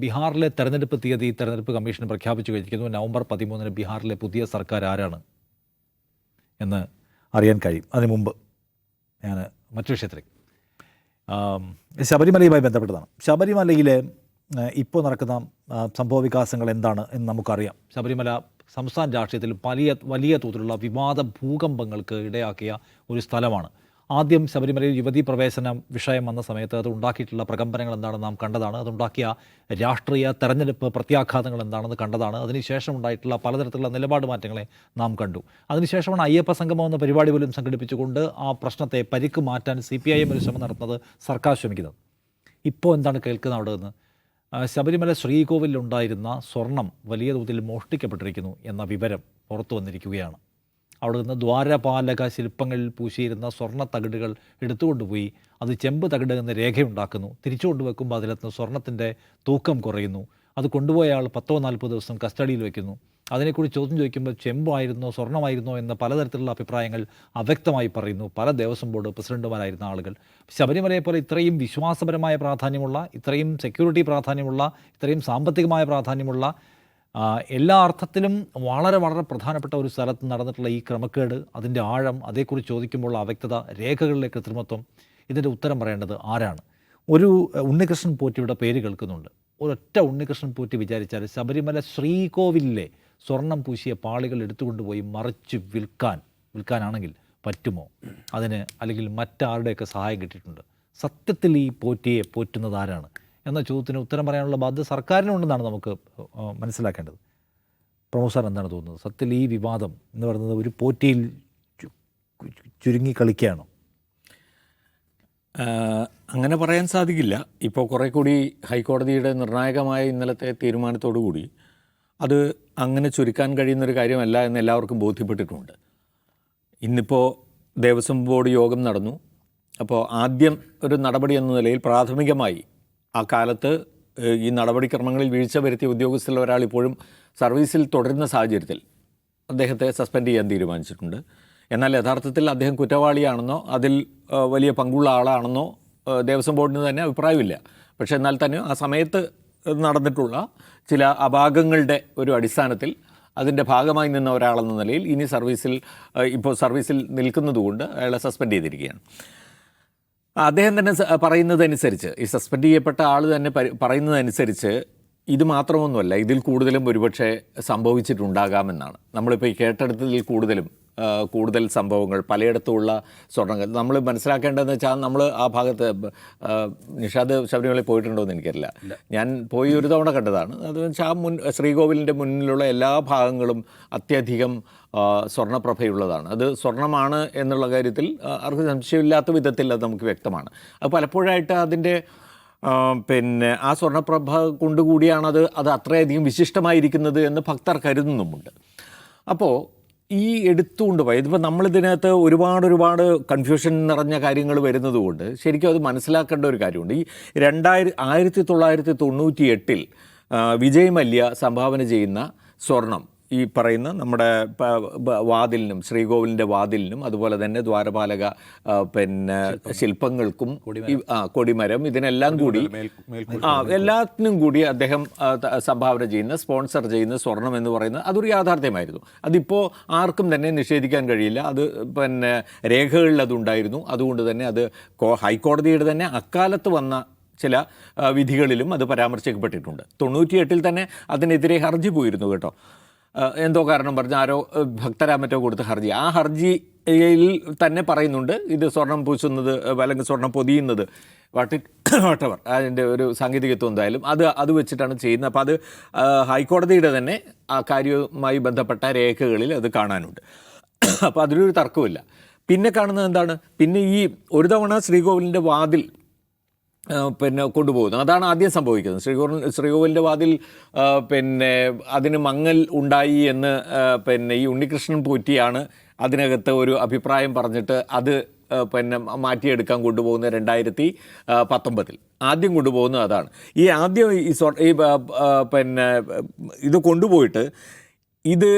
ബീഹാറിലെ തെരഞ്ഞെടുപ്പ് തീയതി തെരഞ്ഞെടുപ്പ് കമ്മീഷൻ പ്രഖ്യാപിച്ചു കഴിഞ്ഞിരിക്കുന്നു നവംബർ പതിമൂന്നിന് ബീഹാറിലെ പുതിയ സർക്കാർ ആരാണ് എന്ന് അറിയാൻ കഴിയും. അതിനു മുമ്പ് ഞാൻ മറ്റു വിഷയത്തിലേക്ക്. ശബരിമലയുമായി ബന്ധപ്പെട്ടതാണ്. ശബരിമലയിലെ ഇപ്പോൾ നടക്കുന്ന സംഭവ വികാസങ്ങൾ എന്താണ് എന്ന് നമുക്കറിയാം. ശബരിമല സംസ്ഥാന രാഷ്ട്രീയത്തിൽ വലിയ വലിയ തോതിലുള്ള വിവാദ ഭൂകമ്പങ്ങൾക്ക് ഇടയാക്കിയ ഒരു സ്ഥലമാണ് ആദ്യം ശബരിമലയിൽ യുവതീ പ്രവേശനം വിഷയം വന്ന സമയത്ത് അത് ഉണ്ടാക്കിയിട്ടുള്ള പ്രകമ്പനങ്ങൾ എന്താണെന്ന് നാം കണ്ടതാണ്. അതുണ്ടാക്കിയ രാഷ്ട്രീയ തെരഞ്ഞെടുപ്പ് പ്രത്യാഘാതങ്ങൾ എന്താണെന്ന് കണ്ടതാണ്. അതിനുശേഷം ഉണ്ടായിട്ടുള്ള പലതരത്തിലുള്ള നിലപാട് മാറ്റങ്ങളെ നാം കണ്ടു. അതിനുശേഷമാണ് അയ്യപ്പ സംഗമം എന്ന പരിപാടി പോലും സംഘടിപ്പിച്ചുകൊണ്ട് ആ പ്രശ്നത്തെ പരിക്ക് മാറ്റാൻ സി പി ഐ എം ഒരു ശ്രമം നടത്തുന്നത് സർക്കാർ ശ്രമിക്കുന്നത്. ഇപ്പോൾ എന്താണ് കേൾക്കുന്നത് അവിടെ നിന്ന്? ശബരിമല ശ്രീകോവിലുണ്ടായിരുന്ന സ്വർണം വലിയ തോതിൽ മോഷ്ടിക്കപ്പെട്ടിരിക്കുന്നു എന്ന വിവരം പുറത്തു വന്നിരിക്കുകയാണ്. അവിടെ നിന്ന് ദ്വാരപാലക ശില്പങ്ങളിൽ പൂശിയിരുന്ന സ്വർണ തകിടുകൾ എടുത്തുകൊണ്ടുപോയി. അത് ചെമ്പ് തകിട് എന്ന രേഖയുണ്ടാക്കുന്നു. തിരിച്ചു കൊണ്ടുവെക്കുമ്പോൾ അതിലെത്തുന്ന സ്വർണത്തിന്റെ തൂക്കം കുറയുന്നു. അത് കൊണ്ടുപോയ ആൾ പത്തോ നാൽപ്പതോ ദിവസം കസ്റ്റഡിയിൽ വയ്ക്കുന്നു അതിനെക്കുറിച്ച് ചോദ്യം ചോദിക്കുമ്പോൾ ചെമ്പായിരുന്നോ സ്വർണമായിരുന്നോ എന്ന പലതരത്തിലുള്ള അഭിപ്രായങ്ങൾ അവ്യക്തമായി പറയുന്നു. പല ദേവസ്വം ബോർഡ് പ്രസിഡന്റുമാരായിരുന്ന ആളുകൾ. ശബരിമലയെ പോലെ ഇത്രയും വിശ്വാസപരമായ പ്രാധാന്യമുള്ള ഇത്രയും സെക്യൂരിറ്റി പ്രാധാന്യമുള്ള ഇത്രയും സാമ്പത്തികമായ പ്രാധാന്യമുള്ള എല്ലാ അർത്ഥത്തിലും വളരെ വളരെ പ്രധാനപ്പെട്ട ഒരു സ്ഥലത്ത് നടന്നിട്ടുള്ള ഈ ക്രമക്കേട് അതിന്റെ ആഴം അതേക്കുറിച്ച് ചോദിക്കുമ്പോൾ അവ്യക്തത രേഖകളിലെ കൃത്രിമത്വം ഇതിന്റെ ഉത്തരം പറയേണ്ടത് ആരാണ്? ഒരു ഉണ്ണികൃഷ്ണൻ പോറ്റിയുടെ പേര് കേൾക്കുന്നുണ്ട്. ഒരൊറ്റ ഉണ്ണികൃഷ്ണൻ പോറ്റി വിചാരിച്ചാൽ ശബരിമല ശ്രീകോവിലിലെ സ്വർണം പൂശിയ പാളികൾ എടുത്തുകൊണ്ടുപോയി മറിച്ച് വിൽക്കാൻ വിൽക്കാനാണെങ്കിൽ പറ്റുമോ? അതിന് അല്ലെങ്കിൽ മറ്റാരുടെയൊക്കെ സഹായം കിട്ടിയിട്ടുണ്ട്. സത്യത്തിൽ ഈ പോറ്റിയെ പോറ്റുന്നത് ആരാണ്? എന്ന ചോദ്യത്തിന് ഉത്തരം പറയാനുള്ള ബാധ്യത സർക്കാരിനുണ്ടെന്നാണ് നമുക്ക് മനസ്സിലാക്കേണ്ടത്. പ്രൊഫസർ എന്താണ് തോന്നുന്നത്? സത്യത്തിൽ ഈ വിവാദം എന്ന് പറയുന്നത് ഒരു പോറ്റിയിൽ ചുരുങ്ങി കളിക്കുകയാണോ? അങ്ങനെ പറയാൻ സാധിക്കില്ല. ഇപ്പോൾ കുറേ കൂടി ഹൈക്കോടതിയുടെ നിർണായകമായ ഇന്നലത്തെ തീരുമാനത്തോടു കൂടി അത് അങ്ങനെ ചുരുക്കാൻ കഴിയുന്നൊരു കാര്യമല്ല എന്ന് എല്ലാവർക്കും ബോധ്യപ്പെട്ടിട്ടുണ്ട്. ഇന്നിപ്പോൾ ദേവസ്വം ബോർഡ് യോഗം നടന്നു. അപ്പോൾ ആദ്യം ഒരു നടപടി എന്ന നിലയിൽ പ്രാഥമികമായി ആ കാലത്ത് ഈ നടപടിക്രമങ്ങളിൽ വീഴ്ച വരുത്തിയ ഉദ്യോഗസ്ഥരിൽ ഒരാൾ ഇപ്പോഴും സർവീസിൽ തുടരുന്ന സാഹചര്യത്തിൽ അദ്ദേഹത്തെ സസ്പെൻഡ് ചെയ്യാൻ തീരുമാനിച്ചിട്ടുണ്ട്. എന്നാൽ യഥാർത്ഥത്തിൽ അദ്ദേഹം കുറ്റവാളിയാണെന്നോ അതിൽ വലിയ പങ്കുള്ള ആളാണെന്നോ ദേവസ്വം ബോർഡിന് തന്നെ അഭിപ്രായമില്ല. പക്ഷേ എന്നാൽ തന്നെ ആ സമയത്ത് നടന്നിട്ടുള്ള ചില അപാകങ്ങളുടെ ഒരു അടിസ്ഥാനത്തിൽ അതിന്റെ ഭാഗമായി നിന്ന ഒരാളെന്ന നിലയിൽ ഇനി സർവീസിൽ ഇപ്പോൾ സർവീസിൽ നിൽക്കുന്നതുകൊണ്ട് അയാളെ സസ്പെൻഡ് ചെയ്തിരിക്കുകയാണ്. അദ്ദേഹം തന്നെ പറയുന്നതനുസരിച്ച് ഈ സസ്പെൻഡ് ചെയ്യപ്പെട്ട ആൾ തന്നെ പറയുന്നതനുസരിച്ച് ഇത് മാത്രമൊന്നുമല്ല ഇതിൽ കൂടുതലും ഒരുപക്ഷെ സംഭവിച്ചിട്ടുണ്ടാകാമെന്നാണ്. നമ്മളിപ്പോൾ ഈ കേട്ടെടുത്തതിൽ കൂടുതലും കൂടുതൽ സംഭവങ്ങൾ പലയിടത്തുമുള്ള സ്വർണങ്ങൾ നമ്മൾ മനസ്സിലാക്കേണ്ടതെന്ന് വെച്ചാൽ നമ്മൾ ആ ഭാഗത്ത് നിഷാദ് ശബരിമലയിൽ പോയിട്ടുണ്ടോ എന്ന് എനിക്കറിയില്ല. ഞാൻ പോയി ഒരു തവണ കണ്ടതാണ്. അത് വെച്ചാൽ ആ മുൻ ശ്രീകോവിലിന്റെ മുന്നിലുള്ള എല്ലാ ഭാഗങ്ങളും അത്യധികം സ്വർണപ്രഭയുള്ളതാണ് അത് സ്വർണമാണ് എന്നുള്ള കാര്യത്തിൽ അവർക്ക് ആർക്കും സംശയമില്ലാത്ത വിധത്തിൽ അത് നമുക്ക് വ്യക്തമാണ്. അത് പലപ്പോഴായിട്ട് അതിന്റെ പിന്നെ ആ സ്വർണപ്രഭ കൊണ്ടുകൂടിയാണത് അത് അത്രയധികം വിശിഷ്ടമായിരിക്കുന്നത് എന്ന് ഭക്തർ കരുതുന്നുമുണ്ട്. അപ്പോൾ ഈ എടുത്തുകൊണ്ട് പോയി. ഇതിപ്പോൾ നമ്മളിതിനകത്ത് ഒരുപാട് ഒരുപാട് കൺഫ്യൂഷൻ നിറഞ്ഞ കാര്യങ്ങൾ വരുന്നതുകൊണ്ട് ശരിക്കും അത് മനസ്സിലാക്കേണ്ട ഒരു കാര്യമുണ്ട്. ഈ രണ്ടായിരം ആയിരത്തി തൊള്ളായിരത്തി തൊണ്ണൂറ്റി എട്ടിൽ വിജയ് മല്യ സംഭാവന ചെയ്യുന്ന സ്വർണം ഈ പറയുന്ന നമ്മുടെ വാതിലിനും ശ്രീകോവിലിന്റെ വാതിലിനും അതുപോലെ തന്നെ ദ്വാരപാലക പിന്നെ ശില്പങ്ങൾക്കും ആ കൊടിമരം ഇതിനെല്ലാം കൂടി ആ എല്ലാത്തിനും കൂടി അദ്ദേഹം സംഭാവന ചെയ്യുന്ന സ്പോൺസർ ചെയ്യുന്ന സ്വർണം എന്ന് പറയുന്നത് അതൊരു യാഥാർത്ഥ്യമായിരുന്നു. അതിപ്പോൾ ആർക്കും തന്നെ നിഷേധിക്കാൻ കഴിയില്ല. അത് പിന്നെ രേഖകളിൽ അതുണ്ടായിരുന്നു. അതുകൊണ്ട് തന്നെ അത് ഹൈക്കോടതിയുടെ തന്നെ അക്കാലത്ത് വന്ന ചില വിധികളിലും അത് പരാമർശിക്കപ്പെട്ടിട്ടുണ്ട്. തൊണ്ണൂറ്റിയെട്ടിൽ തന്നെ അതിനെതിരെ ഹർജി പോയിരുന്നു കേട്ടോ. എന്തോ കാരണം പറഞ്ഞ് ആരോ ഭക്തരാമറ്റോ ഭക്തരാ മറ്റോ കൊടുത്ത ഹർജി. ആ ഹർജിയിൽ തന്നെ പറയുന്നുണ്ട് ഇത് സ്വർണം പൂശുന്നത് അല്ലെങ്കിൽ സ്വർണം പൊതിയുന്നത്. വാട്ട് വാട്ടവർ അതിന്റെ ഒരു സാങ്കേതികത്വം എന്തായാലും അത് അത് വെച്ചിട്ടാണ് ചെയ്യുന്നത്. അപ്പോൾ അത് ഹൈക്കോടതിയുടെ തന്നെ ആ കാര്യവുമായി ബന്ധപ്പെട്ട രേഖകളിൽ അത് കാണാനുണ്ട്. അപ്പോൾ അതിലൊരു തർക്കമില്ല പിന്നെ കാണുന്നത് എന്താണ്? പിന്നെ ഈ ഒരു തവണ ശ്രീകോവിലിന്റെ വാതിൽ പിന്നെ കൊണ്ടുപോകുന്നു. അതാണ് ആദ്യം സംഭവിക്കുന്നത്. ശ്രീകോവിൽ ശ്രീകോവിലിന്റെ വാതിൽ പിന്നെ അതിന് മങ്ങൽ ഉണ്ടായി എന്ന് പിന്നെ ഈ ഉണ്ണികൃഷ്ണൻ പോറ്റിയാണ് അതിനകത്ത് ഒരു അഭിപ്രായം പറഞ്ഞിട്ട് അത് പിന്നെ മാറ്റിയെടുക്കാൻ കൊണ്ടുപോകുന്നത് രണ്ടായിരത്തി പത്തൊമ്പതിൽ. ആദ്യം കൊണ്ടുപോകുന്നത് അതാണ്. ഈ ആദ്യം ഈ ഈ പിന്നെ ഇത് കൊണ്ടുപോയിട്ട് ഇത്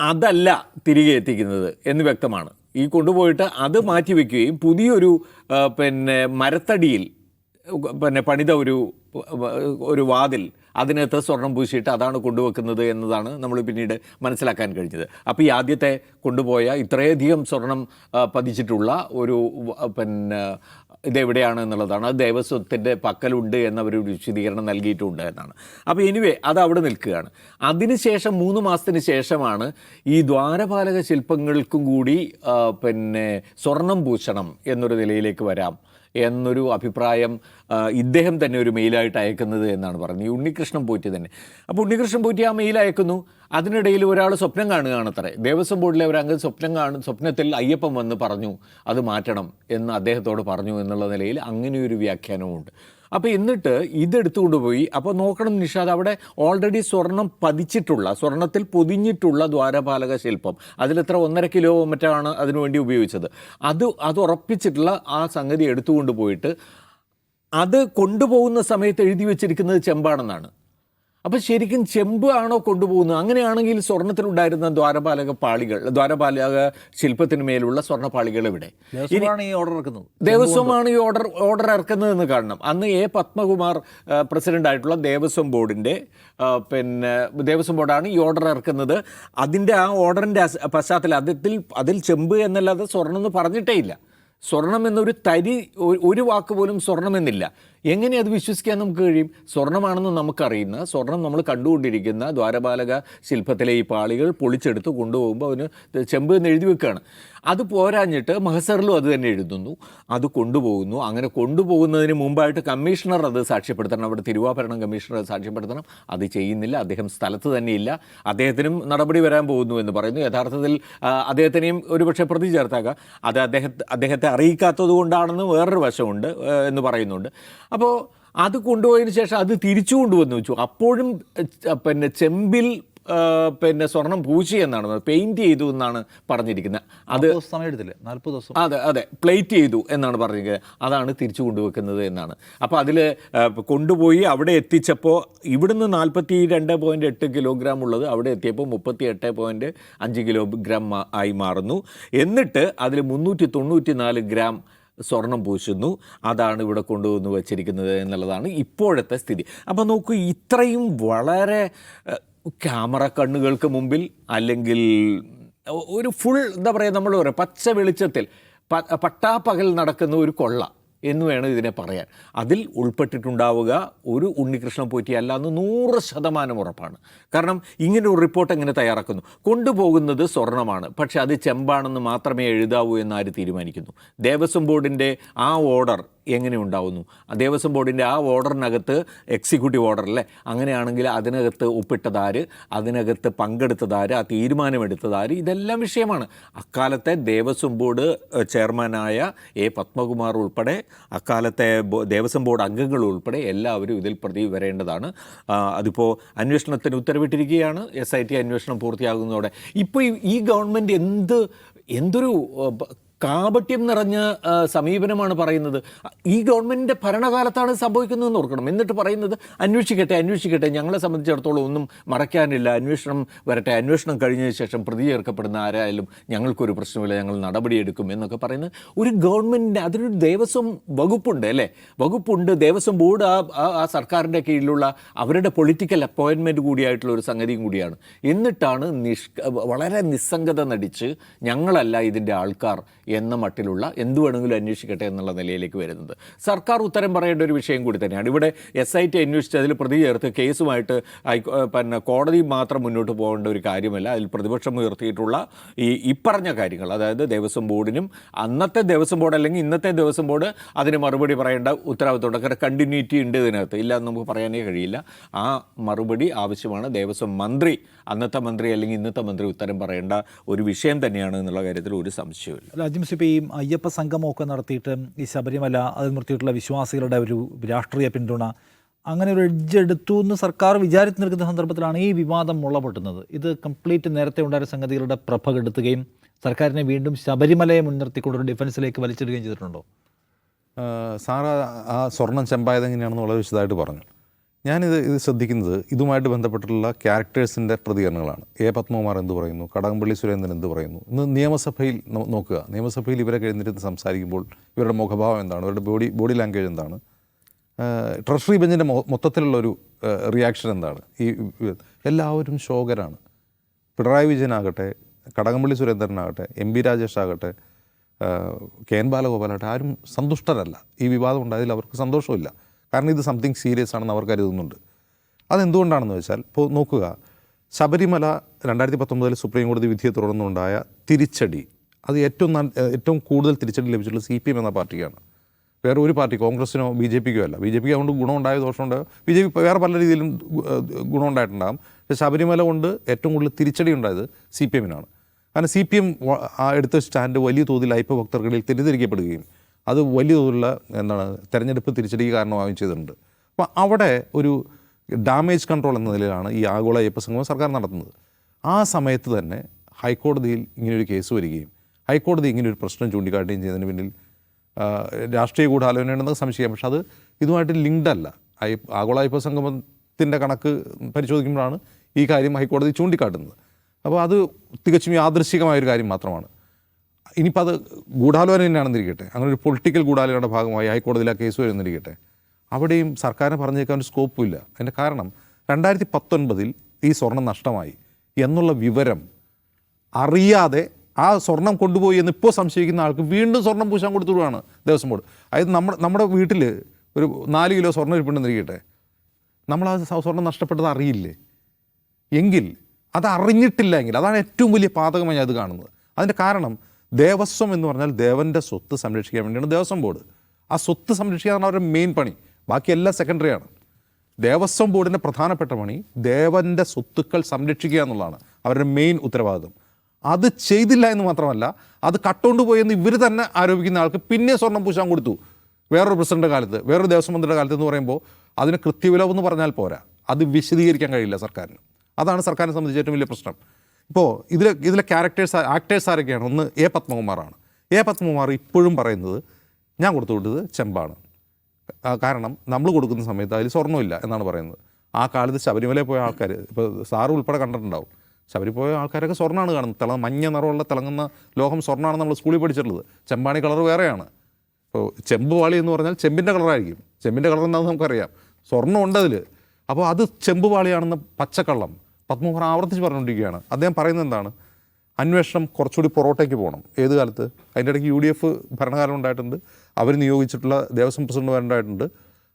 അതല്ല തിരികെ എത്തിക്കുന്നത് എന്ന് വ്യക്തമാണ്. ഈ കൊണ്ടുപോയിട്ട് അത് മാറ്റിവെക്കുകയും പുതിയൊരു പിന്നെ മരത്തടിയിൽ പിന്നെ പണിത ഒരു ഒരു വാതിൽ. അതിനകത്ത് സ്വർണം പൂശിയിട്ട് അതാണ് കൊണ്ടുവെക്കുന്നത് എന്നതാണ് നമ്മൾ പിന്നീട് മനസ്സിലാക്കാൻ കഴിഞ്ഞത്. അപ്പോൾ ഈ ആദ്യത്തെ കൊണ്ടുപോയ ഇത്രയധികം സ്വർണം പതിച്ചിട്ടുള്ള ഒരു പിന്നെ ഇതെവിടെയാണ് എന്നുള്ളതാണ്. അത് ദേവസ്വത്തിന്റെ പക്കലുണ്ട് എന്നവർ വിശദീകരണം നൽകിയിട്ടുണ്ട് എന്നാണ്. അപ്പോൾ എനിവേ അത് അവിടെ നിൽക്കുകയാണ്. അതിനുശേഷം മൂന്ന് മാസത്തിന് ശേഷമാണ് ഈ ദ്വാരപാലക ശില്പങ്ങൾക്കും കൂടി പിന്നെ സ്വർണം പൂശണം എന്നൊരു നിലയിലേക്ക് വരാം. എന്നൊരു അഭിപ്രായം ഇദ്ദേഹം തന്നെ ഒരു മെയിലായിട്ട് അയക്കുന്നത് എന്നാണ് പറയുന്നത്. ഈ ഉണ്ണികൃഷ്ണൻ പോറ്റി തന്നെ. അപ്പോൾ ഉണ്ണികൃഷ്ണൻ പോറ്റി ആ മെയിൽ അയക്കുന്നു. അതിനിടയിൽ ഒരാൾ സ്വപ്നം കാണുകയാണത്രേ. ദേവസ്വം ബോർഡിലെ ഒരു സ്വപ്നം കാണും സ്വപ്നത്തിൽ അയ്യപ്പൻ വന്ന് പറഞ്ഞു അത് മാറ്റണം എന്ന് അദ്ദേഹത്തോട് പറഞ്ഞു എന്നുള്ള നിലയിൽ അങ്ങനെയൊരു വ്യാഖ്യാനവുമുണ്ട്. അപ്പോൾ എന്നിട്ട് ഇതെടുത്തുകൊണ്ട് പോയി. അപ്പോൾ നോക്കണം നിഷാദ് അവിടെ ഓൾറെഡി സ്വർണം പതിച്ചിട്ടുള്ള സ്വർണത്തിൽ പൊതിഞ്ഞിട്ടുള്ള ദ്വാരപാലക ശില്പം. അതിലെത്ര ഒന്നര കിലോ മറ്റാണ് അതിനുവേണ്ടി ഉപയോഗിച്ചത്. അത് അത് ഉറപ്പിച്ചിട്ടുള്ള ആ സംഗതി എടുത്തുകൊണ്ട് പോയിട്ട് അത് കൊണ്ടുപോകുന്ന സമയത്ത് എഴുതി വെച്ചിരിക്കുന്നത് ചെമ്പാണെന്നാണ്. അപ്പം ശരിക്കും ചെമ്പ് ആണോ കൊണ്ടുപോകുന്നത്? അങ്ങനെയാണെങ്കിൽ സ്വർണത്തിലുണ്ടായിരുന്ന ദ്വാരപാലക പാളികൾ ദ്വാരപാലക ശില്പത്തിന് മേലുള്ള സ്വർണപാളികൾ ഇവിടെ ദേവസ്വമാണ് ഈ ഓർഡർ ഇറക്കുന്നത്. ദേവസ്വമാണ് ഈ ഓർഡർ ഓർഡർ ഇറക്കുന്നതെന്ന് കാണണം. അന്ന് എ പത്മകുമാർ പ്രസിഡന്റ് ആയിട്ടുള്ള ദേവസ്വം ബോർഡിന്റെ പിന്നെ ദേവസ്വം ബോർഡാണ് ഈ ഓർഡർ ഇറക്കുന്നത്. അതിന്റെ ആ ഓർഡറിന്റെ പശ്ചാത്തലം അതിൽ അതിൽ ചെമ്പ് എന്നല്ലാതെ സ്വർണം എന്ന് പറഞ്ഞിട്ടേ ഇല്ല. സ്വർണം എന്നൊരു തരി ഒരു- ഒരു വാക്ക് പോലും സ്വർണമെന്നില്ല എങ്ങനെ അത് വിശ്വസിക്കാൻ നമുക്ക് കഴിയും? സ്വർണമാണെന്ന് നമുക്കറിയുന്ന സ്വർണം നമ്മൾ കണ്ടുകൊണ്ടിരിക്കുന്ന ദ്വാരപാലക ശില്പത്തിലെ ഈ പാളികൾ പൊളിച്ചെടുത്ത് കൊണ്ടുപോകുമ്പോൾ അവന് ചെമ്പ് എന്ന് എഴുതി വെക്കുകയാണ് അത് പോരാഞ്ഞിട്ട് മഹസറിലും അത് തന്നെ എഴുതുന്നു. അത് കൊണ്ടുപോകുന്നു. അങ്ങനെ കൊണ്ടുപോകുന്നതിന് മുമ്പായിട്ട് കമ്മീഷണർ അത് സാക്ഷ്യപ്പെടുത്തണം. അവിടെ തിരുവാഭരണം കമ്മീഷണർ സാക്ഷ്യപ്പെടുത്തണം. അത് ചെയ്യുന്നില്ല. അദ്ദേഹം സ്ഥലത്ത് തന്നെയില്ല. അദ്ദേഹത്തിനും നടപടി വരാൻ പോകുന്നു എന്ന് പറയുന്നു. യഥാർത്ഥത്തിൽ അദ്ദേഹത്തിനെയും ഒരുപക്ഷെ പ്രതി ചേർത്താക്കാം അത് അദ്ദേഹത്തെ അദ്ദേഹത്തെ അറിയിക്കാത്തത് കൊണ്ടാണെന്ന് വേറൊരു വശമുണ്ട് എന്ന് പറയുന്നുണ്ട്. അപ്പോൾ അത് കൊണ്ടുപോയതിന് ശേഷം അത് തിരിച്ചു കൊണ്ടുവന്നു വെച്ചു. അപ്പോഴും പിന്നെ ചെമ്പിൽ പിന്നെ സ്വർണം പൂശി എന്നാണ് പെയിന്റ് ചെയ്തു എന്നാണ് പറഞ്ഞിരിക്കുന്നത്. അത് സമയം എടുത്തില്ലേ? നാൽപ്പത് ദിവസം. അതെ അതെ. പ്ലേറ്റ് ചെയ്തു എന്നാണ് പറഞ്ഞിരിക്കുന്നത്. അതാണ് തിരിച്ചു കൊണ്ടുവെക്കുന്നത് എന്നാണ്. അപ്പോൾ അതിൽ കൊണ്ടുപോയി അവിടെ എത്തിച്ചപ്പോൾ ഇവിടുന്ന് നാൽപ്പത്തി രണ്ട് പോയിന്റ് എട്ട് കിലോഗ്രാം ഉള്ളത് അവിടെ എത്തിയപ്പോൾ മുപ്പത്തി എട്ട് പോയിന്റ് അഞ്ച് കിലോഗ്രാം ആയി മാറുന്നു. എന്നിട്ട് അതിൽ മുന്നൂറ്റി തൊണ്ണൂറ്റി നാല് ഗ്രാം സ്വർണം പൂശുന്നു. അതാണ് ഇവിടെ കൊണ്ടുവന്ന് വച്ചിരിക്കുന്നത് എന്നുള്ളതാണ് ഇപ്പോഴത്തെ സ്ഥിതി. അപ്പോൾ നോക്കൂ ഇത്രയും വളരെ ക്യാമറ കണ്ണുകൾക്ക് മുമ്പിൽ അല്ലെങ്കിൽ ഒരു ഫുൾ എന്താ പറയുക നമ്മൾ പറയാം പച്ച വെളിച്ചത്തിൽ പട്ടാപ്പകൽ നടക്കുന്ന ഒരു കൊള്ള. എന്ന് വേണം ഇതിനെ പറയാൻ. അതിൽ ഉൾപ്പെട്ടിട്ടുണ്ടാവുക ഒരു ഉണ്ണികൃഷ്ണൻ പോറ്റി അല്ല എന്ന് നൂറ് ശതമാനം ഉറപ്പാണ്. കാരണം ഇങ്ങനെ ഒരു റിപ്പോർട്ട് എങ്ങനെ തയ്യാറാക്കുന്നു? കൊണ്ടുപോകുന്നത് സ്വർണമാണ്. പക്ഷേ അത് ചെമ്പാണെന്ന് മാത്രമേ എഴുതാവൂ എന്ന് ആര് തീരുമാനിക്കുന്നു? ദേവസ്വം ബോർഡിന്റെ ആ ഓർഡർ എങ്ങനെ ഉണ്ടാവുന്നു? ദേവസ്വം ബോർഡിന്റെ ആ ഓർഡറിനകത്ത് എക്സിക്യൂട്ടീവ് ഓർഡർ അല്ലേ? അങ്ങനെയാണെങ്കിൽ അതിനകത്ത് ഒപ്പിട്ടതാര് അതിനകത്ത് പങ്കെടുത്തതാര് ആ തീരുമാനമെടുത്തതാര് ഇതെല്ലാം വിഷയമാണ്. അക്കാലത്തെ ദേവസ്വം ബോർഡ് ചെയർമാനായ എ പത്മകുമാർ ഉൾപ്പെടെ അക്കാലത്തെ ദേവസ്വം ബോർഡ് അംഗങ്ങൾ ഉൾപ്പെടെ എല്ലാവരും ഇതിൽ പ്രതി വരേണ്ടതാണ് അതിപ്പോൾ അന്വേഷണത്തിന് ഉത്തരവിട്ടിരിക്കുകയാണ്. എസ് ഐ ടി അന്വേഷണം പൂർത്തിയാകുന്നതോടെ. ഇപ്പോൾ ഈ- ഗവൺമെന്റ് എന്ത് എന്തൊരു കാപട്യം നിറഞ്ഞ സമീപനമാണ് പറയുന്നത്. ഈ ഗവൺമെന്റിന്റെ ഭരണകാലത്താണ് സംഭവിക്കുന്നതെന്ന് ഓർക്കണം. എന്നിട്ട് പറയുന്നത് അന്വേഷിക്കട്ടെ അന്വേഷിക്കട്ടെ ഞങ്ങളെ സംബന്ധിച്ചിടത്തോളം ഒന്നും മറയ്ക്കാനില്ല. അന്വേഷണം വരട്ടെ. അന്വേഷണം കഴിഞ്ഞതിന് ശേഷം പ്രതി ചേർക്കപ്പെടുന്ന ആരായാലും ഞങ്ങൾക്കൊരു പ്രശ്നമില്ല ഞങ്ങൾ നടപടിയെടുക്കും എന്നൊക്കെ പറയുന്നത് ഒരു ഗവൺമെന്റിന്റെ അതിനൊരു ദേവസ്വം വകുപ്പുണ്ട് അല്ലേ? വകുപ്പുണ്ട്. ദേവസ്വം ബോർഡ് ആ- ആ സർക്കാരിന്റെ കീഴിലുള്ള അവരുടെ പൊളിറ്റിക്കൽ അപ്പോയിൻമെന്റ് കൂടിയായിട്ടുള്ള ഒരു സംഗതിയും കൂടിയാണ്. എന്നിട്ടാണ് നിഷ് വളരെ നിസ്സംഗത നടിച്ച് ഞങ്ങളല്ല ഇതിന്റെ ആൾക്കാർ എന്ന മട്ടിലുള്ള എന്ത് വേണമെങ്കിലും അന്വേഷിക്കട്ടെ എന്നുള്ള നിലയിലേക്ക് വരുന്നത്. സർക്കാർ ഉത്തരം പറയേണ്ട ഒരു വിഷയം കൂടി തന്നെയാണ്. ഇവിടെ എസ് ഐ ടി അന്വേഷിച്ച് അതിൽ പ്രതി ചേർത്ത് കേസുമായിട്ട് പിന്നെ കോടതി മാത്രം മുന്നോട്ട് പോകേണ്ട ഒരു കാര്യമല്ല. അതിൽ പ്രതിപക്ഷം ഉയർത്തിയിട്ടുള്ള ഈ ഇപ്പറഞ്ഞ കാര്യങ്ങൾ അതായത് ദേവസ്വം ബോർഡിനും അന്നത്തെ ദേവസ്വം ബോർഡ് അല്ലെങ്കിൽ ഇന്നത്തെ ദേവസ്വം ബോർഡ് അതിന് മറുപടി പറയേണ്ട ഉത്തരവാദിത്തമുണ്ട്. കാരണം കണ്ടിന്യൂറ്റി ഉണ്ട് ഇതിനകത്ത്. ഇല്ല എന്ന് നമുക്ക് പറയാനേ കഴിയില്ല. ആ മറുപടി ആവശ്യമാണ് ദേവസ്വം മന്ത്രി അന്നത്തെ മന്ത്രി അല്ലെങ്കിൽ ഇന്നത്തെ മന്ത്രി ഉത്തരം പറയേണ്ട ഒരു വിഷയം തന്നെയാണ് എന്നുള്ള കാര്യത്തിൽ ഒരു സംശയമില്ല അല്ല അജിംസ് ഇപ്പോൾ ഈ അയ്യപ്പ സംഗമമൊക്കെ നടത്തിയിട്ട് ഈ ശബരിമല അതിൽ നിർത്തിയിട്ടുള്ള വിശ്വാസികളുടെ ഒരു രാഷ്ട്രീയ പിന്തുണ അങ്ങനെ ഒരു എഡ്ജ് എടുത്തു എന്ന് സർക്കാർ വിചാരിച്ചു നിൽക്കുന്ന സന്ദർഭത്തിലാണ് ഈ വിവാദം മുളപൊട്ടുന്നത്. ഇത് കംപ്ലീറ്റ് നേരത്തെ ഉണ്ടായ സംഗതികളുടെ പ്രഭ കെടുത്തുകയും സർക്കാരിനെ വീണ്ടും ശബരിമലയെ മുൻനിർത്തിക്കൊണ്ട് ഒരു ഡിഫൻസിലേക്ക് വലിച്ചിടുകയും ചെയ്തിട്ടുണ്ടോ? സാറ് ആ സ്വർണം ചെമ്പായത് എങ്ങനെയാണെന്ന് വളരെ വിശദമായിട്ട് പറഞ്ഞു. ഞാനിത് ഇത് ശ്രദ്ധിക്കുന്നത് ഇതുമായിട്ട് ബന്ധപ്പെട്ടിട്ടുള്ള ക്യാരക്ടേഴ്സിന്റെ പ്രതികരണങ്ങളാണ്. എ പത്മകുമാർ എന്ത് പറയുന്നു? കടകംപള്ളി സുരേന്ദ്രൻ എന്ത് പറയുന്നു? ഇന്ന് നിയമസഭയിൽ നോക്കുക. നിയമസഭയിൽ ഇവരെ കഴിഞ്ഞിരുന്ന് സംസാരിക്കുമ്പോൾ ഇവരുടെ മുഖഭാവം എന്താണ്? ഇവരുടെ ബോഡി ബോഡി ലാംഗ്വേജ് എന്താണ്? ട്രഷറി ബെഞ്ചിന്റെ മൊത്തത്തിലുള്ളൊരു റിയാക്ഷൻ എന്താണ്? ഈ എല്ലാവരും ശോകരാണ്. പിണറായി വിജയനാകട്ടെ കടകംപള്ളി സുരേന്ദ്രനാകട്ടെ എം പി രാജേഷ് ആകട്ടെ കെ എൻ ബാലഗോപാലാകട്ടെ ആരും സന്തുഷ്ടരല്ല. ഈ വിവാദം ഉണ്ടായതിൽ അവർക്ക് സന്തോഷമില്ല. കാരണം ഇത് സംതിങ് സീരിയസ് ആണെന്ന് അവർ കരുതുന്നുണ്ട്. അതെന്തുകൊണ്ടാണെന്ന് വെച്ചാൽ ഇപ്പോൾ നോക്കുക. ശബരിമല രണ്ടായിരത്തി പത്തൊമ്പതിൽ സുപ്രീം കോടതി വിധിയെ തുടർന്നുണ്ടായ തിരിച്ചടി. അത് ഏറ്റവും ഏറ്റവും കൂടുതൽ തിരിച്ചടി ലഭിച്ചിട്ടുള്ള സി പി എം എന്ന പാർട്ടിയാണ് വേറെ ഒരു പാർട്ടി കോൺഗ്രസിനോ ബി ജെ പിക്കോ അല്ല. ബി ജെ പിക്ക് അതുകൊണ്ട് ഗുണമുണ്ടായ ദോഷമുണ്ടായോ ബി ജെ പി വേറെ പല രീതിയിലും ഗുണമുണ്ടായിട്ടുണ്ടാകും. പക്ഷേ ശബരിമല കൊണ്ട് ഏറ്റവും കൂടുതൽ തിരിച്ചടി ഉണ്ടായത് സി പി എമ്മിനാണ്. കാരണം സി പി എം എടുത്ത സ്റ്റാൻഡ് വലിയ തോതിൽ അയ്പ ഭക്തർക്കിടയിൽ തെറ്റിദ്ധരിക്കപ്പെടുകയും അത് വലിയ തോതിലുള്ള എന്താണ് തെരഞ്ഞെടുപ്പ് തിരിച്ചടിക്ക് കാരണമാവുകയും ചെയ്തിട്ടുണ്ട്. അപ്പോൾ അവിടെ ഒരു ഡാമേജ് കൺട്രോൾ എന്ന നിലയിലാണ് ഈ ആഗോള അയ്യപ്പ സംഗമം സർക്കാർ നടത്തുന്നത്. ആ സമയത്ത് തന്നെ ഹൈക്കോടതിയിൽ ഇങ്ങനെയൊരു കേസ് വരികയും ഹൈക്കോടതി ഇങ്ങനെയൊരു പ്രശ്നം ചൂണ്ടിക്കാട്ടുകയും ചെയ്തതിന് പിന്നിൽ രാഷ്ട്രീയ ഗൂഢാലോചനയുണ്ടെന്ന് സംശയിക്കാം. പക്ഷെ അത് ഇതുമായിട്ട് ലിങ്ക്ഡ് അല്ല. ഐ ആഗോള അയ്യപ്പ സംഗമത്തിന്റെ കണക്ക് പരിശോധിക്കുമ്പോഴാണ് ഈ കാര്യം ഹൈക്കോടതി ചൂണ്ടിക്കാട്ടുന്നത്. അപ്പോൾ അത് തികച്ചും യാദൃശികമായൊരു കാര്യം മാത്രമാണ്. ഇനിയിപ്പോൾ അത് ഗൂഢാലോചന തന്നെയാണെന്നിരിക്കട്ടെ അങ്ങനെ ഒരു പൊളിറ്റിക്കൽ ഗൂഢാലോചനയുടെ ഭാഗമായി ഹൈക്കോടതിയിൽ ആ കേസ് വരുന്നിരിക്കട്ടെ. അവിടെയും സർക്കാരിനെ പറഞ്ഞേക്കാൻ ഒരു സ്കോപ്പും ഇല്ല. അതിന്റെ കാരണം രണ്ടായിരത്തി പത്തൊൻപതിൽ ഈ സ്വർണം നഷ്ടമായി എന്നുള്ള വിവരം അറിയാതെ ആ സ്വർണം കൊണ്ടുപോയി എന്ന് ഇപ്പോൾ സംശയിക്കുന്ന ആൾക്ക് വീണ്ടും സ്വർണം പൂശാൻ കൊടുത്തുവിടുകയാണ് ദേവസ്വം ബോർഡ്. അതായത് നമ്മുടെ നമ്മുടെ വീട്ടിൽ ഒരു നാല് കിലോ സ്വർണം ഇരിപ്പുണ്ടെന്നിരിക്കട്ടെ. നമ്മൾ ആ സ്വർണം നഷ്ടപ്പെട്ടത് അറിയില്ലേ? എങ്കിൽ അത് അറിഞ്ഞിട്ടില്ല എങ്കിൽ അതാണ് ഏറ്റവും വലിയ പാതകമായി അത് കാണുന്നത്. അതിന്റെ കാരണം ദേവസ്വം എന്ന് പറഞ്ഞാൽ ദേവന്റെ സ്വത്ത് സംരക്ഷിക്കാൻ വേണ്ടിയാണ് ദേവസ്വം ബോർഡ്. ആ സ്വത്ത് സംരക്ഷിക്കാനാണ് അവരുടെ മെയിൻ പണി. ബാക്കി എല്ലാം സെക്കൻഡറിയാണ് ദേവസ്വം ബോർഡിന്റെ പ്രധാനപ്പെട്ട പണി ദേവന്റെ സ്വത്തുക്കൾ സംരക്ഷിക്കുക എന്നുള്ളതാണ്. അവരുടെ മെയിൻ ഉത്തരവാദിത്വം. അത് ചെയ്തില്ല എന്ന് മാത്രമല്ല അത് കട്ടുകൊണ്ട് പോയെന്ന് ഇവർ തന്നെ ആരോപിക്കുന്ന ആൾക്ക് പിന്നെ സ്വർണം പൂശാൻ കൊടുത്തു. വേറൊരു പ്രസിഡന്റ് കാലത്ത് വേറൊരു ദേവസ്വം മന്ത്രിയുടെ കാലത്ത് എന്ന് പറയുമ്പോൾ അതിന് കൃത്യവിലവെന്ന് പറഞ്ഞാൽ പോരാ. അത് വിശദീകരിക്കാൻ കഴിയില്ല സർക്കാരിന്. അതാണ് സർക്കാരിനെ സംബന്ധിച്ച് ഏറ്റവും വലിയ പ്രശ്നം. ഇപ്പോൾ ഇതിലെ ഇതിലെ ക്യാരക്ടേഴ്സ് ആക്ടേഴ്സ് ആരൊക്കെയാണ്? ഒന്ന് എ പത്മകുമാറാണ്. എ പത്മകുമാർ ഇപ്പോഴും പറയുന്നത് ഞാൻ കൊടുത്തു വിട്ടത് ചെമ്പാണ് കാരണം നമ്മൾ കൊടുക്കുന്ന സമയത്ത് അതിൽ സ്വർണമില്ല എന്നാണ് പറയുന്നത്. ആ കാലത്ത് ശബരിമലയിൽ പോയ ആൾക്കാർ ഇപ്പോൾ സാറ് ഉൾപ്പെടെ കണ്ടിട്ടുണ്ടാവും. ശബരി പോയ ആൾക്കാരൊക്കെ സ്വർണമാണ് കാണുന്നത്. തിള മഞ്ഞ നിറമുള്ള തിളങ്ങുന്ന ലോഹം സ്വർണമാണ് നമ്മൾ സ്കൂളിൽ പഠിച്ചിട്ടുള്ളത്. ചെമ്പാണി കളർ വേറെയാണ്. ഇപ്പോൾ ചെമ്പ് വാളി എന്ന് പറഞ്ഞാൽ ചെമ്പിന്റെ കളറായിരിക്കും. ചെമ്പിന്റെ കളർ എന്താണെന്ന് നമുക്കറിയാം. സ്വർണം ഉണ്ട് അതിൽ അപ്പോൾ അത് ചെമ്പ് വാളിയാണെന്ന് പച്ചക്കള്ളം. പത്മകുമാർ ആവർത്തിച്ച് പറഞ്ഞുകൊണ്ടിരിക്കുകയാണ്. അദ്ദേഹം പറയുന്നത് എന്താണ്? അന്വേഷണം കുറച്ചുകൂടി പൊറോട്ടേക്ക് പോകണം. ഏത് കാലത്ത്? അതിന്റെ ഇടയ്ക്ക് യു ഡി എഫ് ഭരണകാലം ഉണ്ടായിട്ടുണ്ട്. അവർ നിയോഗിച്ചിട്ടുള്ള ദേവസ്വം പ്രസിഡന്റുമാരുണ്ടായിട്ടുണ്ട്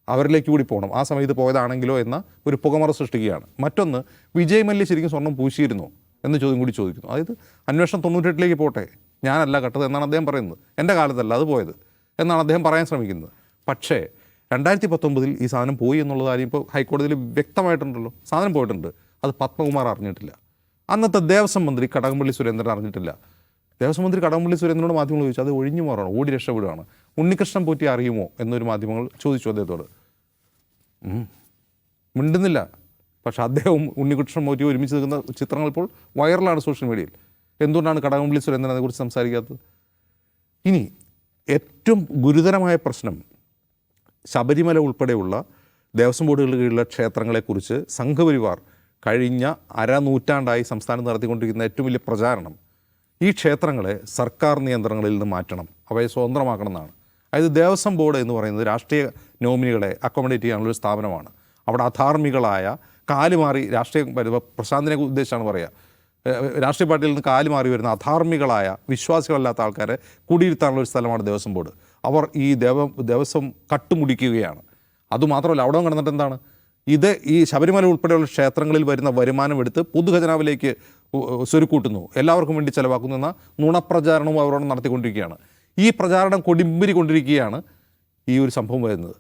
അവരിലേക്ക് കൂടി പോകണം. ആ സമയത്ത് പോയതാണെങ്കിലോ എന്ന ഒരു പുകമറ സൃഷ്ടിക്കുകയാണ്. മറ്റൊന്ന് വിജയ് മല്യ ശരിക്കും സ്വർണം പൂശിയിരുന്നു എന്ന് ചോദ്യം കൂടി ചോദിക്കുന്നു. അതായത് അന്വേഷണം തൊണ്ണൂറ്റെട്ടിലേക്ക് പോട്ടെ. ഞാനല്ല കട്ടത് എന്നാണ് അദ്ദേഹം പറയുന്നത്. എന്റെ കാലത്തല്ല അത് പോയത് എന്നാണ് അദ്ദേഹം പറയാൻ ശ്രമിക്കുന്നത്. പക്ഷേ രണ്ടായിരത്തി പത്തൊമ്പതിൽ ഈ സാധനം പോയി എന്നുള്ള കാര്യം ഇപ്പോൾ ഹൈക്കോടതിയിൽ വ്യക്തമായിട്ടുണ്ടല്ലോ. സാധനം പോയിട്ടുണ്ട്. അത് പത്മകുമാർ അറിഞ്ഞിട്ടില്ല. അന്നത്തെ ദേവസ്വം മന്ത്രി കടകംപള്ളി സുരേന്ദ്രൻ അറിഞ്ഞിട്ടില്ല. ദേവസ്വം മന്ത്രി കടകംപള്ളി സുരേന്ദ്രനോട് മാധ്യമങ്ങൾ ചോദിച്ചു അത് ഒഴിഞ്ഞു മാറണം? ഓടി രക്ഷപ്പെടുകയാണ്? ഉണ്ണികൃഷ്ണൻ പോറ്റി അറിയുമോ? എന്നൊരു മാധ്യമങ്ങൾ ചോദിച്ചു അദ്ദേഹത്തോട്. മിണ്ടുന്നില്ല. പക്ഷേ അദ്ദേഹം ഉണ്ണികൃഷ്ണൻ പോറ്റി ഒരുമിച്ച് നിൽക്കുന്ന ചിത്രങ്ങൾ ഇപ്പോൾ വൈറലാണ് സോഷ്യൽ മീഡിയയിൽ. എന്തുകൊണ്ടാണ് കടകംപള്ളി സുരേന്ദ്രൻ അതേക്കുറിച്ച് സംസാരിക്കാത്തത്? ഇനി ഏറ്റവും ഗുരുതരമായ പ്രശ്നം ശബരിമല ഉൾപ്പെടെയുള്ള ദേവസ്വം ബോർഡുകളുടെ കീഴിലുള്ള ക്ഷേത്രങ്ങളെക്കുറിച്ച് സംഘപരിവാർ കഴിഞ്ഞ അരനൂറ്റാണ്ടായി സംസ്ഥാനം നടത്തിക്കൊണ്ടിരിക്കുന്ന ഏറ്റവും വലിയ പ്രചാരണം ഈ ക്ഷേത്രങ്ങളെ സർക്കാർ നിയന്ത്രണങ്ങളിൽ നിന്ന് മാറ്റണം. അവയെ സ്വതന്ത്രമാക്കണം എന്നാണ് അതായത് ദേവസ്വം ബോർഡ് എന്ന് പറയുന്നത് രാഷ്ട്രീയ നോമിനികളെ അക്കോമഡേറ്റ് ചെയ്യാനുള്ളൊരു സ്ഥാപനമാണ്. അവിടെ അധാർമികളായ കാലുമാറി രാഷ്ട്രീയ പ്രശാന്തിനെ ഉദ്ദേശിച്ചാണ് പറയുക രാഷ്ട്രീയ പാർട്ടിയിൽ നിന്ന് കാലുമാറി വരുന്ന അധാർമികളായ വിശ്വാസികളല്ലാത്ത ആൾക്കാരെ കുടിയിരുത്താനുള്ള ഒരു സ്ഥലമാണ് ദേവസ്വം ബോർഡ്. അവർ ഈ ദേവ ദേവസ്വം കട്ടുമുടിക്കുകയാണ്. അതുമാത്രമല്ല അവിടെ കിടന്നിട്ട് എന്താണ്? ഇത് ഈ ശബരിമല ഉൾപ്പെടെയുള്ള ക്ഷേത്രങ്ങളിൽ വരുന്ന വരുമാനം എടുത്ത് പൊതുഖജനാവിലേക്ക് സ്വരുക്കൂട്ടുന്നു. എല്ലാവർക്കും വേണ്ടി ചെലവാക്കുന്നു എന്ന നുണപ്രചാരണവും അവരോട് നടത്തിക്കൊണ്ടിരിക്കുകയാണ്. ഈ പ്രചാരണം കൊടിമ്പിരി കൊണ്ടിരിക്കുകയാണ് ഈ ഒരു സംഭവം വരുന്നത്.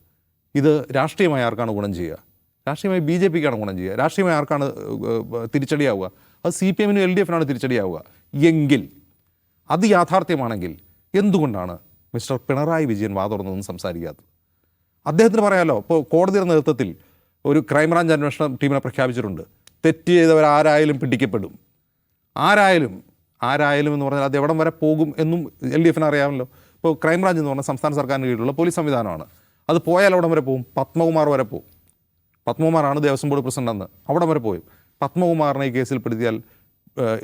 ഇത് രാഷ്ട്രീയമായി ആർക്കാണ് ഗുണം ചെയ്യുക? രാഷ്ട്രീയമായി ബി ജെ പിക്കാണ് ഗുണം ചെയ്യുക. രാഷ്ട്രീയമായി ആർക്കാണ് തിരിച്ചടിയാവുക? അത് സി പി എമ്മിനും എൽ ഡി എഫിനാണ് തിരിച്ചടിയാവുക. എങ്കിൽ അത് യാഥാർത്ഥ്യമാണെങ്കിൽ എന്തുകൊണ്ടാണ് മിസ്റ്റർ പിണറായി വിജയൻ വാതുറന്നൊന്നും സംസാരിക്കാത്തത്? അദ്ദേഹത്തിന് പറയാമല്ലോ ഇപ്പോൾ കോടതിയുടെ നേതൃത്വത്തിൽ ഒരു ക്രൈംബ്രാഞ്ച് അന്വേഷണ ടീമിനെ പ്രഖ്യാപിച്ചിട്ടുണ്ട്. തെറ്റ് ചെയ്തവർ ആരായാലും പിടിക്കപ്പെടും. ആരായാലും ആരായാലും എന്ന് പറഞ്ഞാൽ അത് എവിടം വരെ പോകും എന്നും എൽ ഡി എഫിന് അറിയാമല്ലോ. ഇപ്പോൾ ക്രൈംബ്രാഞ്ച് എന്ന് പറഞ്ഞാൽ സംസ്ഥാന സർക്കാരിന് കീഴിലുള്ള പോലീസ് സംവിധാനമാണ്. അത് പോയാൽ അവിടം വരെ പോകും? പത്മകുമാർ വരെ പോകും. പത്മകുമാറാണ് ദേവസ്വം ബോർഡ് പ്രസിഡന്റ് അന്ന് അവിടം വരെ പോയി. പത്മകുമാറിനെ ഈ കേസിൽ പെടുത്തിയാൽ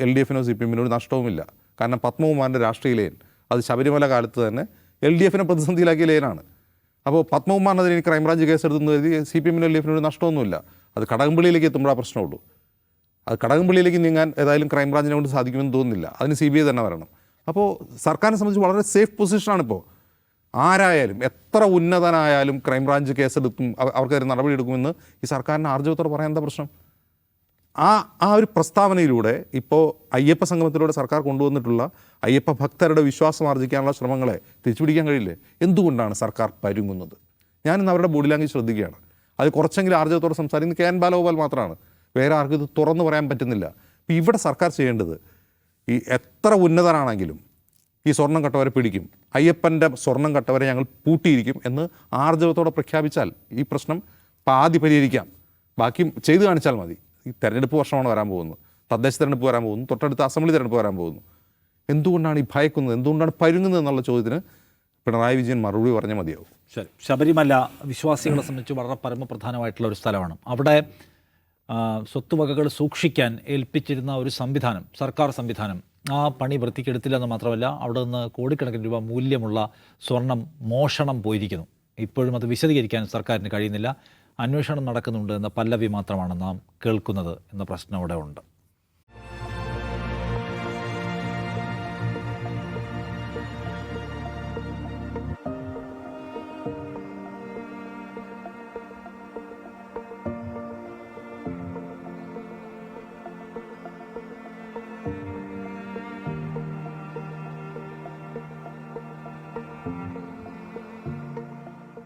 എൽ ഡി എഫിനോ സി പി എമ്മിനോ ഒരു നഷ്ടവുമില്ല. കാരണം പത്മകുമാറിന്റെ രാഷ്ട്രീയ ലൈൻ അത് ശബരിമല കാലത്ത് തന്നെ എൽ ഡി എഫിനെ പ്രതിസന്ധിയിലാക്കിയ ലയനാണ്. അപ്പോൾ പത്മകുമാറിനെതിരെ ഇനി ക്രൈംബ്രാഞ്ച് കേസെടുത്തെന്ന് കരുതി സി പി എമ്മിന് എൽ ഒരു നഷ്ടമൊന്നുമില്ല. അത് കടകംപള്ളിയിലേക്ക് എത്തുമ്പോഴാ പ്രശ്നമുള്ളൂ. അത് കടകംപള്ളിയിലേക്ക് നീങ്ങാൻ ഏതായാലും ക്രൈംബ്രാഞ്ചിനെ കൊണ്ട് സാധിക്കുമെന്ന് തോന്നുന്നില്ല. അതിന് സി ബി ഐ തന്നെ വരണം. അപ്പോൾ സർക്കാരിനെ സംബന്ധിച്ച് വളരെ സേഫ് പൊസിഷനാണ് പൊസിഷനാണിപ്പോൾ ആരായാലും എത്ര ഉന്നതനായാലും ക്രൈംബ്രാഞ്ച് കേസെടുക്കും അവ- അവർക്കെതിരെ നടപടിയെടുക്കുമെന്ന് ഈ സർക്കാരിന് ആർജവത്തോടെ പറയാൻ എന്താ പ്രശ്നം? ആ ആ ഒരു പ്രസ്താവനയിലൂടെ ഇപ്പോൾ അയ്യപ്പ സംഗമത്തിലൂടെ സർക്കാർ കൊണ്ടുവന്നിട്ടുള്ള അയ്യപ്പ ഭക്തരുടെ വിശ്വാസം ആർജിക്കാനുള്ള ശ്രമങ്ങളെ തിരിച്ചുപിടിക്കാൻ കഴിയില്ലേ? എന്തുകൊണ്ടാണ് സർക്കാർ പരുങ്ങുന്നത്? ഞാനിന്ന് അവരുടെ ബോഡി ലാംഗ്വേജ് ശ്രദ്ധിക്കുകയാണ്. അത് കുറച്ചെങ്കിലും ആർജവത്തോടെ സംസാരിക്കുന്നത് കെ എൻ ബാലഗോപാൽ മാത്രമാണ്. വേറെ ആർക്കും ഇത് തുറന്നു പറയാൻ പറ്റുന്നില്ല. അപ്പം ഇവിടെ സർക്കാർ ചെയ്യേണ്ടത് ഈ എത്ര ഉന്നതരാണെങ്കിലും ഈ സ്വർണം കട്ടവരെ പിടിക്കും. അയ്യപ്പന്റെ സ്വർണം കട്ടവരെ ഞങ്ങൾ പൂട്ടിയിരിക്കും എന്ന് ആർജവത്തോടെ പ്രഖ്യാപിച്ചാൽ ഈ പ്രശ്നം പാതി പരിഹരിക്കാം. ബാക്കി ചെയ്തു കാണിച്ചാൽ മതി. ഈ തെരഞ്ഞെടുപ്പ് വർഷമാണ് വരാൻ പോകുന്നത്. തദ്ദേശ തെരഞ്ഞെടുപ്പ് വരാൻ പോകുന്നു. തൊട്ടടുത്ത അസംബ്ലി തെരഞ്ഞെടുപ്പ് വരാൻ പോകുന്നു. എന്തുകൊണ്ടാണ് ഈ ഭയക്കുന്നത്? എന്തുകൊണ്ടാണ് പരുങ്ങുന്നത് എന്നുള്ള ചോദ്യത്തിന് പിണറായി വിജയൻ മറുപടി പറഞ്ഞാൽ മതിയാവും. ശരി. ശബരിമല വിശ്വാസികളെ സംബന്ധിച്ച് വളരെ പരമപ്രധാനമായിട്ടുള്ള ഒരു സ്ഥലമാണ്. അവിടെ സ്വത്തുവകകൾ സൂക്ഷിക്കാൻ ഏൽപ്പിച്ചിരുന്ന ഒരു സംവിധാനം സർക്കാർ സംവിധാനം ആ പണി വൃത്തിക്കെടുത്തില്ലെന്ന് മാത്രമല്ല അവിടെ നിന്ന് കോടിക്കണക്കിന് രൂപ മൂല്യമുള്ള സ്വർണം മോഷണം പോയിരിക്കുന്നു. ഇപ്പോഴും അത് വിശദീകരിക്കാൻ സർക്കാരിന് കഴിയുന്നില്ല. അന്വേഷണം നടക്കുന്നുണ്ട് എന്ന പല്ലവി മാത്രമാണ് നാം കേൾക്കുന്നത് എന്ന പ്രശ്നം അവിടെ ഉണ്ട്.